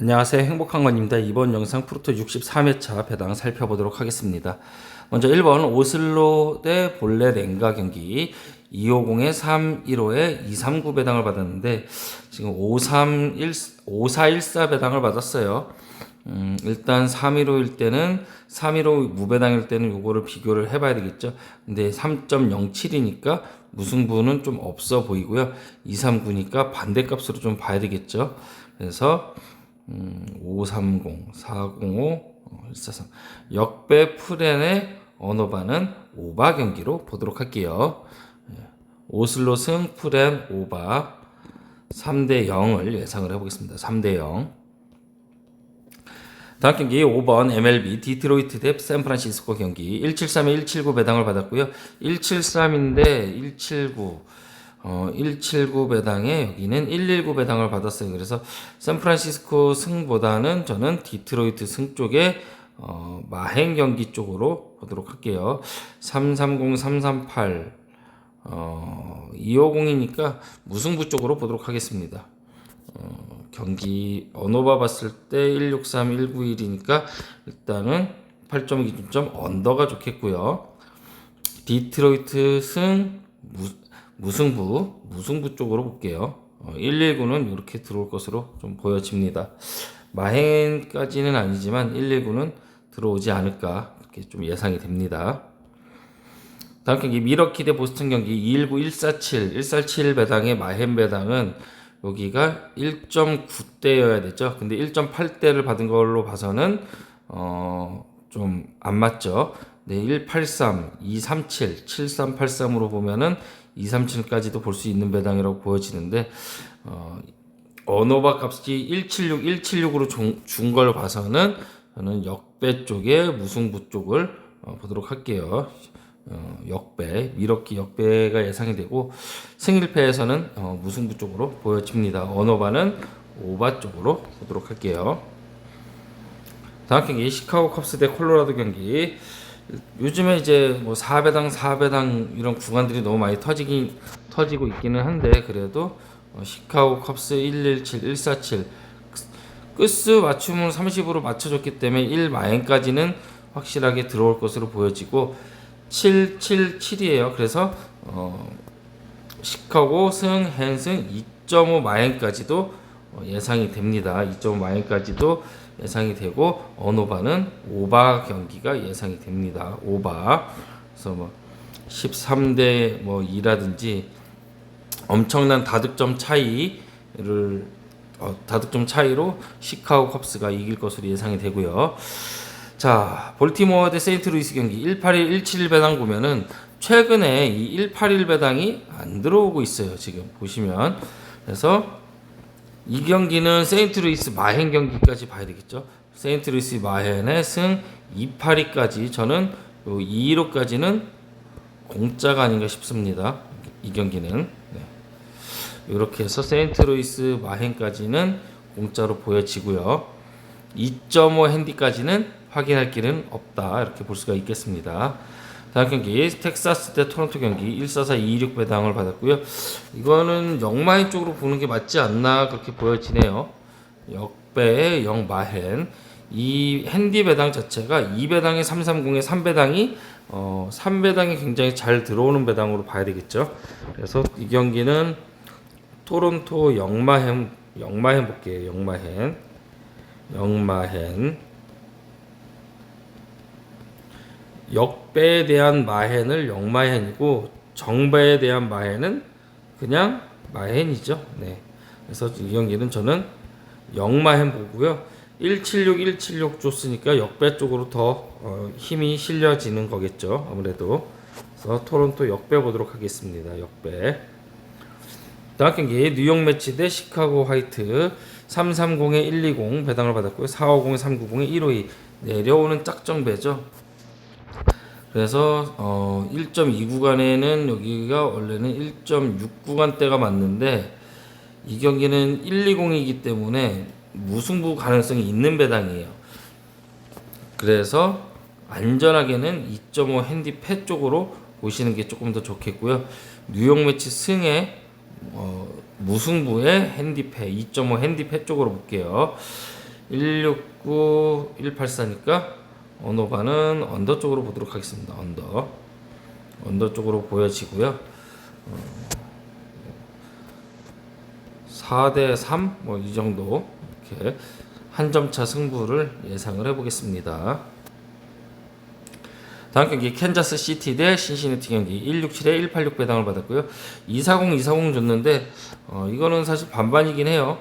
안녕하세요. 행복한 건입니다. 이번 영상 프로토 63회차 배당 살펴보도록 하겠습니다. 먼저 1번 오슬로 대 볼레 랭가 경기 250에 315에 239 배당을 받았는데 지금 531 5414 배당을 받았어요. 음, 일단 315일 때는 315 무배당일 때는 요거를 비교를 해봐야 되겠죠. 근데 3.07이니까 무승부는 좀 없어 보이고요. 239니까 반대값으로 좀 봐야 되겠죠. 그래서 음, 530, 405, 143 역배 프렌의 언어바는 오바 경기로 보도록 할게요. 예. 오슬로 승 프렌 오바 3대 0을 예상을 해보겠습니다. 3대 0. 다음 경기 5번 MLB 디트로이트 대 샌프란시스코 경기 173에 179 배당을 받았고요. 173인데 179 어, 179 배당에 여기는 119 배당을 받았어요. 그래서 샌프란시스코 승보다는 저는 디트로이트 승 쪽에 어, 마행 경기 쪽으로 보도록 할게요. 330, 338, 어, 250이니까 무승부 쪽으로 보도록 하겠습니다. 어, 경기 언어바 봤을 때 163, 191이니까 일단은 8점 기준점 언더가 좋겠고요. 디트로이트 승 무, 무승부 무승부 쪽으로 볼게요. 어, 119는 이렇게 들어올 것으로 좀 보여집니다. 마행까지는 아니지만 119는 들어오지 않을까 이렇게 좀 예상이 됩니다. 다음 경기 미러키 대 보스턴 경기 219 147 147 배당의 마헨 배당은 여기가 1.9대여야 되죠. 근데 1.8대를 받은 걸로 봐서는 어 좀 안 맞죠. 네, 183, 237, 7383으로 보면은 237까지도 볼 수 있는 배당이라고 보여지는데 어 언어바 값이 176, 176으로 준 걸 봐서는 저는 역배 쪽에 무승부 쪽을 어, 보도록 할게요. 어, 역배, 미러키 역배가 예상이 되고 승일패에서는 어, 무승부 쪽으로 보여집니다. 언어바는 오바 쪽으로 보도록 할게요. 다음 경기 시카고 컵스 대 콜로라도 경기 요즘에 이제 뭐 4배당 4배당 이런 구간들이 너무 많이 터지긴 터지고 있기는 한데 그래도 어, 시카고 컵스 117 147 끝스 맞춤을 30으로 맞춰줬기 때문에 1 마행까지는 확실하게 들어올 것으로 보여지고 777이에요. 그래서 어, 시카고 승, 헨승 2.5 마행까지도 어, 예상이 됩니다. 2.5 마행까지도 예상이 되고 언오바는 오바 경기가 예상이 됩니다. 오바. 그래서 뭐 13대 뭐 2라든지 엄청난 다득점 차이를 어, 다득점 차이로 시카고 컵스가 이길 것으로 예상이 되고요. 자, 볼티모어 대 세인트루이스 경기 181, 171 배당 보면은 최근에 이 181 배당이 안 들어오고 있어요. 지금 보시면. 그래서 이 경기는 세인트루이스 마헨 경기까지 봐야 되겠죠. 세인트루이스 마헨의 승 282까지 저는 요 215까지는 공짜가 아닌가 싶습니다. 이 경기는 네. 이렇게 해서 세인트루이스 마헨까지는 공짜로 보여지고요. 2.5 핸디까지는 확인할 길은 없다 이렇게 볼 수가 있겠습니다. 다음 경기 텍사스 대 토론토 경기 144 226 배당을 받았고요. 이거는 영마인 쪽으로 보는 게 맞지 않나 그렇게 보여지네요. 역배 영마헨 이 핸디 배당 자체가 2배당에 330에 3배당이 어 3배당이 굉장히 잘 들어오는 배당으로 봐야 되겠죠. 그래서 이 경기는 토론토 영마헨 영마헨 볼게요. 영마헨 영마헨 역배에 대한 마헨을 역마헨이고 정배에 대한 마헨은 그냥 마헨이죠. 네. 그래서 이 경기는 저는 역마헨 보고요. 176, 176 줬으니까 역배 쪽으로 더 어, 힘이 실려지는 거겠죠. 아무래도. 그래서 토론토 역배 보도록 하겠습니다. 역배. 다음 경기 뉴욕 매치 대 시카고 화이트 330에 120 배당을 받았고요. 450에 390에 152 내려오는 짝정배죠. 그래서 어 1.2 구간에는 여기가 원래는 1.6 구간대가 맞는데 이 경기는 120이기 때문에 무승부 가능성이 있는 배당이에요. 그래서 안전하게는 2.5 핸디패 쪽으로 보시는 게 조금 더 좋겠고요. 뉴욕 매치 승에 어, 무승부의 핸디패 2.5 핸디패 쪽으로 볼게요. 169, 184니까 언어반은 언더 쪽으로 보도록 하겠습니다. 언더. 언더 쪽으로 보여지고요. 4대 3 뭐 이 정도 이렇게 한 점차 승부를 예상을 해보겠습니다. 다음 경기 캔자스 시티 대 신시내티 경기 167에 186 배당을 받았고요. 240 240 줬는데 어, 이거는 사실 반반이긴 해요.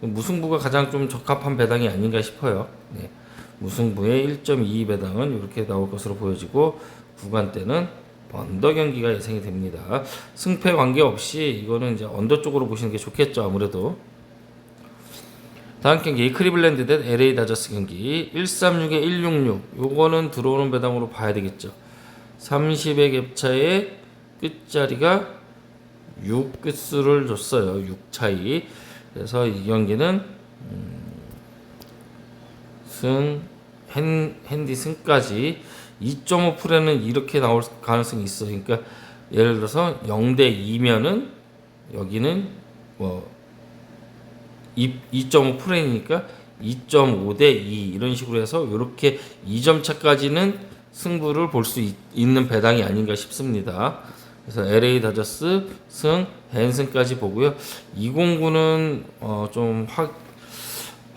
무승부가 가장 좀 적합한 배당이 아닌가 싶어요. 네. 무승부의 1.22 배당은 이렇게 나올 것으로 보여지고 구간대는 언더 경기가 예상이 됩니다. 승패 관계없이 이거는 이제 언더 쪽으로 보시는 게 좋겠죠 아무래도. 다음 경기 크리블랜드 대 LA 다저스 경기 136에 166 요거는 들어오는 배당으로 봐야 되겠죠. 30의 갭차에 끝자리가 6 끝수를 줬어요. 6 차이. 그래서 이 경기는 음, 승 핸, 핸디 승까지 2.5 프레는 이렇게 나올 가능성이 있어. 그러니까 예를 들어서 0대 2면은 여기는 뭐 2.5 프레니까 2.5 대 2 이런 식으로 해서 이렇게 2점 차까지는 승부를 볼 수 있는 배당이 아닌가 싶습니다. 그래서 LA 다저스 승 헨슨까지 보고요. 209는 어 좀 확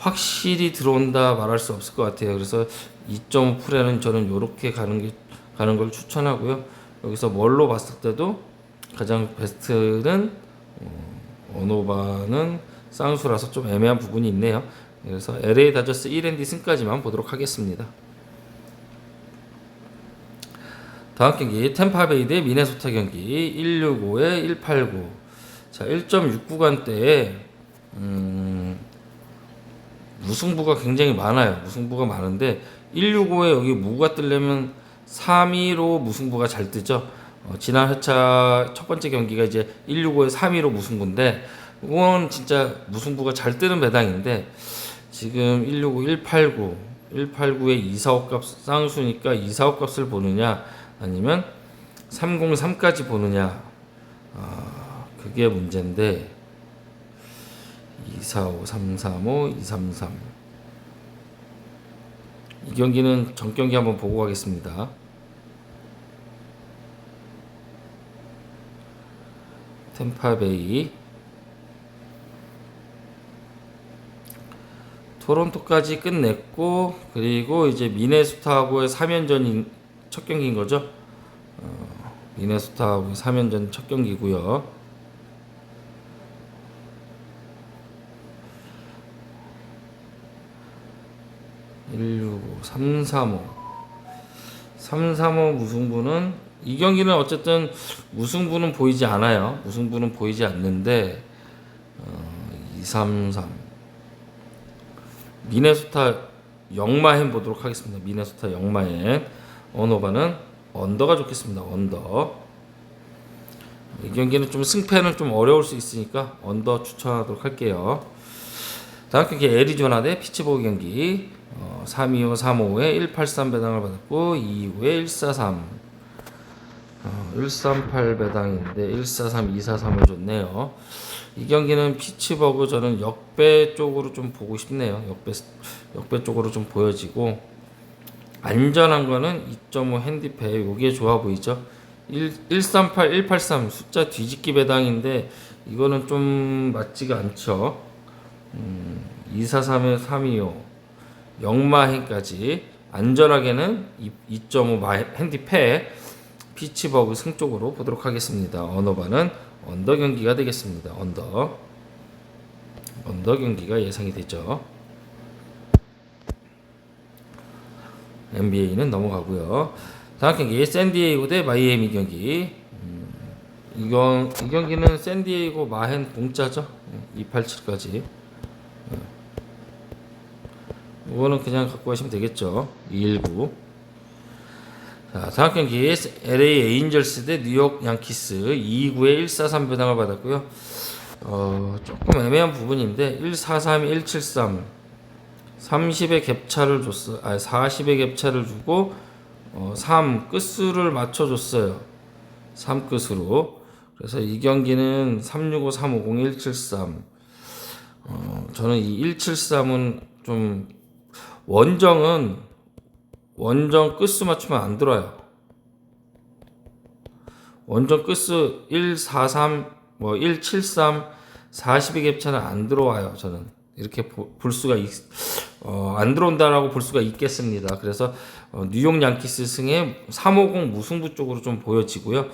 확실히 들어온다 말할 수 없을 것 같아요. 그래서 2.5 프레는 저는 이렇게 가는 게 가는 걸 추천하고요. 여기서 뭘로 봤을 때도 가장 베스트는 어, 언오바는 쌍수라서 좀 애매한 부분이 있네요. 그래서 LA 다저스 1앤디 승까지만 보도록 하겠습니다. 다음 경기 템파베이 대 미네소타 경기 165에 189. 자, 1.6구간대에 음, 무승부가 굉장히 많아요. 무승부가 많은데 165에 여기 무가 뜨려면 3위로 무승부가 잘 뜨죠. 어, 지난 회차 첫 번째 경기가 이제 165에 3위로 무승부인데 이건 진짜 무승부가 잘 뜨는 배당인데 지금 165, 189, 189에 245값 쌍수니까 245 값을 보느냐 아니면 303까지 보느냐 아, 그게 문제인데 245, 335, 233. 이 경기는 전 경기 한번 보고 가겠습니다. 템파베이 토론토까지 끝냈고 그리고 이제 미네소타하고의 3연전인 첫 경기인 거죠. 어, 미네소타하고 3연전 첫 경기고요. 165, 335. 335 무승부는 이 경기는 어쨌든 무승부는 보이지 않아요. 무승부는 보이지 않는데 어, 233 미네소타 영마헨 보도록 하겠습니다. 미네소타 영마헨 언어바는 언더가 좋겠습니다. 언더 이 경기는 좀 승패는 좀 어려울 수 있으니까 언더 추천하도록 할게요. 다음 경기 애리조나 대 피츠버그 경기 어, 325, 355에 183 배당을 받았고 229에 143 어, 138 배당인데 143, 243을 줬네요. 이 경기는 피츠버그 저는 역배 쪽으로 좀 보고 싶네요. 역배 역배 쪽으로 좀 보여지고 안전한 거는 2.5 핸디페 요게 좋아 보이죠. 1, 138, 183 숫자 뒤집기 배당인데 이거는 좀 맞지가 않죠. 음, 243에 325 영마행까지 안전하게는 2.5 핸디패 피치버그 승 쪽으로 보도록 하겠습니다. 언어바는 언더 경기가 되겠습니다. 언더 언더 경기가 예상이 되죠. NBA는 넘어가고요. 다음 경기 샌디에이고 대 마이애미 경기. 음, 이건 이 경기는 샌디에이고 마헨 공짜죠. 287까지. 이거는 그냥 갖고 가시면 되겠죠. 219. 자, 다음 경기 LA 에인절스 대 뉴욕 양키스 229에 143 배당을 받았고요. 어, 조금 애매한 부분인데 143, 173 30의 갭차를 줬어. 아, 40의 갭차를 주고 어, 3 끝수를 맞춰 줬어요. 3 끝으로. 그래서 이 경기는 365, 350, 173. 어, 저는 이 173은 좀 원정은 원정 끝수 맞추면 안 들어요. 원정 끝수 143, 뭐 173, 42 갭차는 안 들어와요. 저는 이렇게 보- 볼 수가 있, 어, 안 들어온다라고 볼 수가 있겠습니다. 그래서 어, 뉴욕 양키스 승의 350 무승부 쪽으로 좀 보여지고요.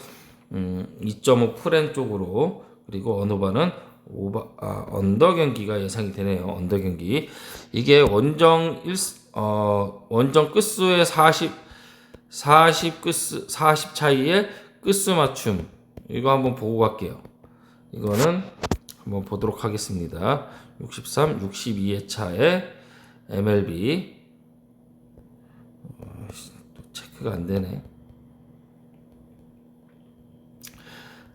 음, 2.5 프렌 쪽으로 그리고 언어바는 오바, 아, 언더 경기가 예상이 되네요. 언더 경기. 이게 원정 1, 어, 원정 끝수의 40, 40 끝수, 40 차이의 끝수 맞춤. 이거 한번 보고 갈게요. 이거는 한번 보도록 하겠습니다. 63, 62회 차의 MLB. 체크가 안 되네.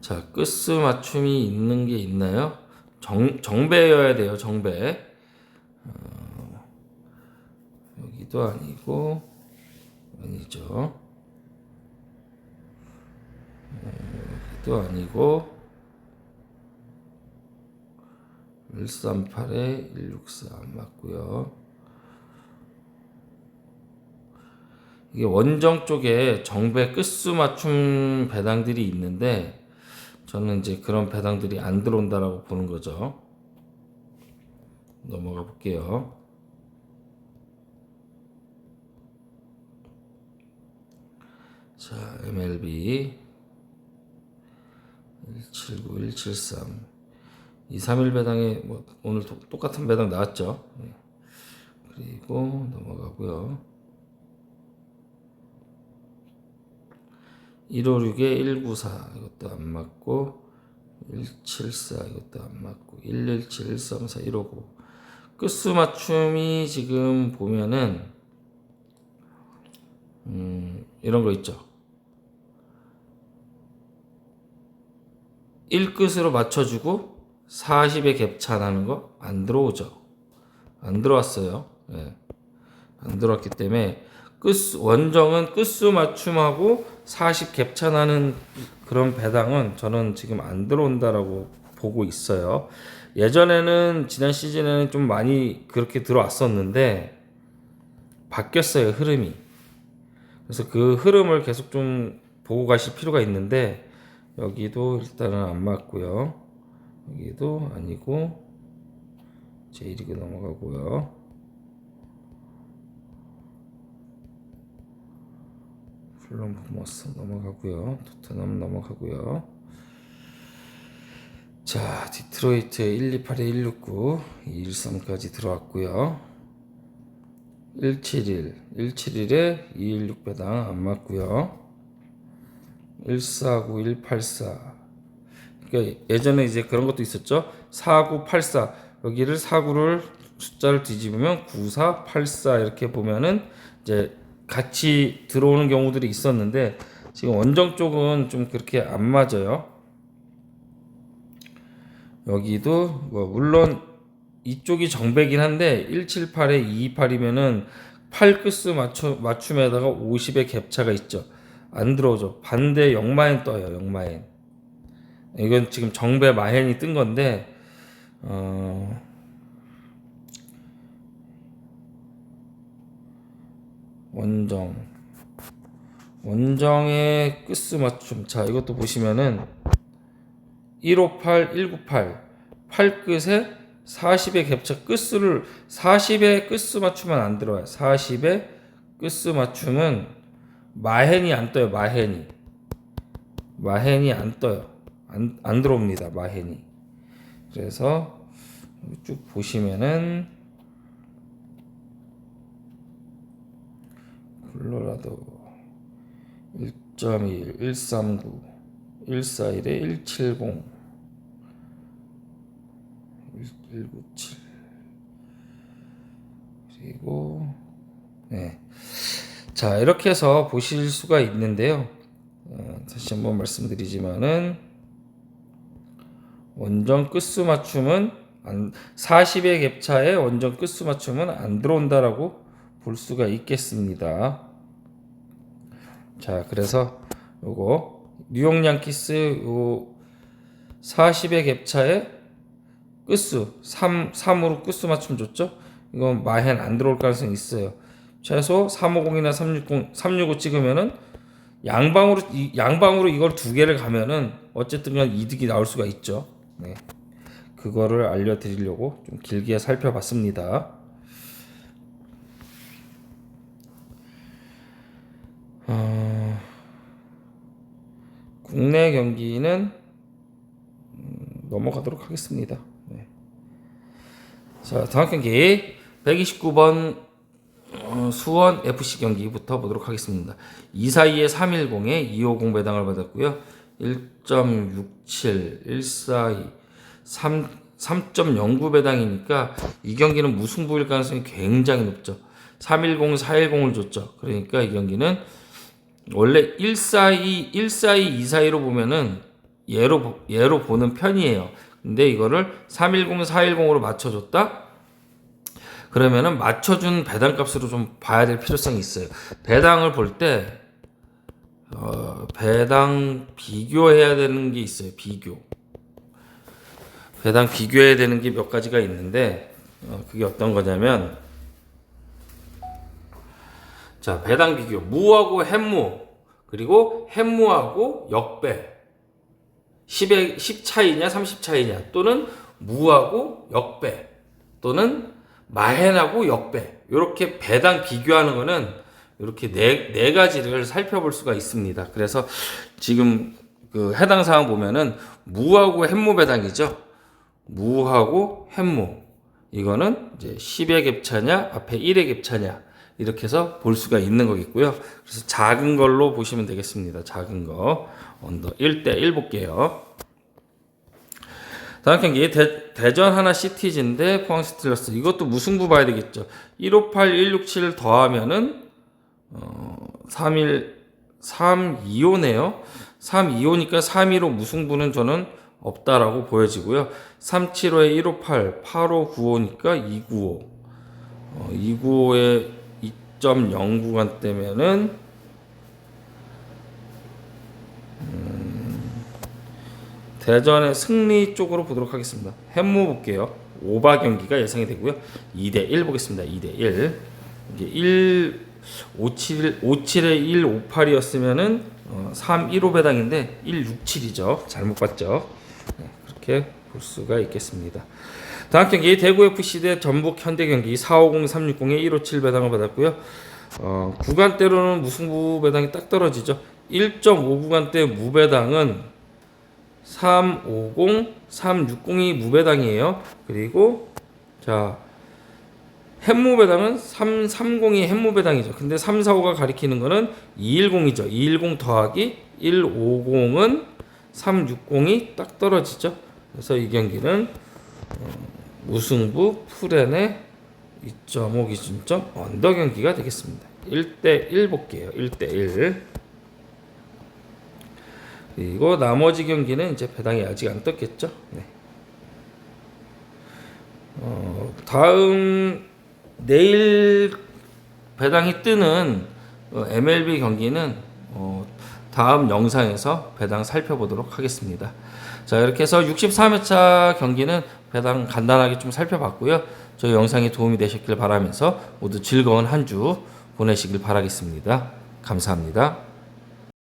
자, 끝수 맞춤이 있는 게 있나요? 정, 정배여야 돼요, 정배. 어, 여기도 아니고, 아니죠. 어, 여기도 아니고, 138에 164안 맞고요. 이게 원정 쪽에 정배 끝수 맞춤 배당들이 있는데 저는 이제 그런 배당들이 안 들어온다라고 보는 거죠. 넘어가 볼게요. 자, MLB 179, 173 231 배당에 뭐 오늘 도- 똑같은 배당 나왔죠. 네. 그리고 넘어가고요. 156에 194 이것도 안 맞고 174 이것도 안 맞고 117 134 159 끝수 맞춤이 지금 보면은 음 이런 거 있죠. 1끝으로 맞춰주고 40에 갭차 나는 거 안 들어오죠. 안 들어왔어요. 예. 안 들어왔기 때문에 끝수, 원정은 끝수 맞춤하고 40 갭차 나는 그런 배당은 저는 지금 안 들어온다라고 보고 있어요. 예전에는 지난 시즌에는 좀 많이 그렇게 들어왔었는데 바뀌었어요 흐름이. 그래서 그 흐름을 계속 좀 보고 가실 필요가 있는데 여기도 일단은 안 맞고요. 여기도 아니고 J리그 넘어가고요. 플럼 보머스 넘어가고요. 토트넘 넘어가고요. 자, 디트로이트 128에 169, 213까지 들어왔고요. 171, 171에 216 배당 안 맞고요. 149, 184. 그러니까 예전에 이제 그런 것도 있었죠. 4984 여기를 49를 숫자를 뒤집으면 9484 이렇게 보면은 이제 같이 들어오는 경우들이 있었는데 지금 원정 쪽은 좀 그렇게 안 맞아요. 여기도 뭐 물론 이쪽이 정배긴 한데 178에 228이면은 8 끝수 맞춤 맞춤에다가 50의 갭차가 있죠. 안 들어오죠. 반대 역마엔 떠요. 역마엔. 이건 지금 정배 마헨이 뜬 건데 어 원정. 원정의 끝수 맞춤. 자 이것도 보시면은 158 198 8끝에 40의 갭차 끝수를 40의 끝수 맞추면 안 들어와요. 40의 끝수 맞춤은 마헨이 안 떠요 마헨이. 마헨이 안 떠요. 안, 안 들어옵니다 마헨이. 그래서 쭉 보시면은 콜로라도 1.1, 139, 141에 170, 197 그리고 네. 자 이렇게 해서 보실 수가 있는데요. 어, 다시 한번 말씀드리지만은 원정 끝수 맞춤은 안, 40의 갭차에 원정 끝수 맞춤은 안 들어온다라고 볼 수가 있겠습니다. 자, 그래서 요거 뉴욕 양키스 요 40의 갭차에 끝수 3 3으로 끝수 맞춤 줬죠? 이건 마헨 안 들어올 가능성이 있어요. 최소 350이나 360, 365 찍으면은 양방으로 이- 양방으로 이걸 두 개를 가면은 어쨌든 간 이득이 나올 수가 있죠. 네. 그거를 알려 드리려고 좀 길게 살펴봤습니다. 국내 경기는 음, 넘어가도록 하겠습니다. 네. 자 다음 경기 129번 어, 수원 FC 경기부터 보도록 하겠습니다. 242에 310에 250 배당을 받았고요. 1.67, 142, 3 3.09 배당이니까 이 경기는 무승부일 가능성이 굉장히 높죠. 310, 410을 줬죠. 그러니까 이 경기는 원래 142, 142, 242로 보면은 보- 예로 보는 편이에요. 근데 이거를 310, 410으로 맞춰줬다. 그러면은 맞춰준 배당 값으로 좀 봐야 될 필요성이 있어요. 배당을 볼 때 어, 배당 비교해야 되는 게 있어요. 비교. 배당 비교해야 되는 게 몇 가지가 있는데 어, 그게 어떤 거냐면 자 배당 비교. 무하고 햄무. 그리고 햄무하고 역배. 10의 10 차이냐 30 차이냐. 또는 무하고 역배. 또는 마헨하고 역배. 이렇게 배당 비교하는 거는 이렇게 네, 네 가지를 살펴볼 수가 있습니다. 그래서 지금 그 해당 사항 보면은 무하고 햄무 배당이죠. 무하고 햄무. 이거는 이제 10의 갭차냐 앞에 1의 갭차냐 이렇게 해서 볼 수가 있는 거겠고요. 그래서 작은 걸로 보시면 되겠습니다. 작은 거 언더 1대 1 볼게요. 다음 경기 대, 대전 하나 시티즈인데 포항 스틸러스 이것도 무승부 봐야 되겠죠. 158, 167 더하면은 어, 31, 325네요. 325니까 315 무승부는 저는 없다라고 보여지고요. 375에 158, 8595니까 295. 어, 295에 2.0 구간 때면은 대전의 승리 쪽으로 보도록 하겠습니다. 햄무 볼게요. 오바 경기가 예상이 되고요. 2대 1 보겠습니다. 2대 1. 이게 1 57 57에 1 58이었으면은 어, 3 15 배당인데 1 67이죠. 잘못 봤죠. 네, 그렇게 볼 수가 있겠습니다. 다음 경기 대구 FC 대 전북 현대 경기 450 360에 157 배당을 받았고요. 어, 구간대로는 무승부 배당이 딱 떨어지죠. 1.5 구간대 무배당은 350, 360이 무배당이에요. 그리고 자 햄무배당은 330이 햄무배당이죠. 근데 345가 가리키는 거는 210이죠. 210 더하기 150은 360이 딱 떨어지죠. 그래서 이 경기는 어, 무승부 풀엔의 2.5 기준점 언더 경기가 되겠습니다. 1대 1 볼게요. 1대 1. 그리고 나머지 경기는 이제 배당이 아직 안 떴겠죠. 네. 어, 다음 내일 배당이 뜨는 어, MLB 경기는 어, 다음 영상에서 배당 살펴보도록 하겠습니다. 자 이렇게 해서 63회차 경기는 배당 간단하게 좀 살펴봤고요. 저희 영상이 도움이 되셨길 바라면서 모두 즐거운 한 주 보내시길 바라겠습니다. 감사합니다.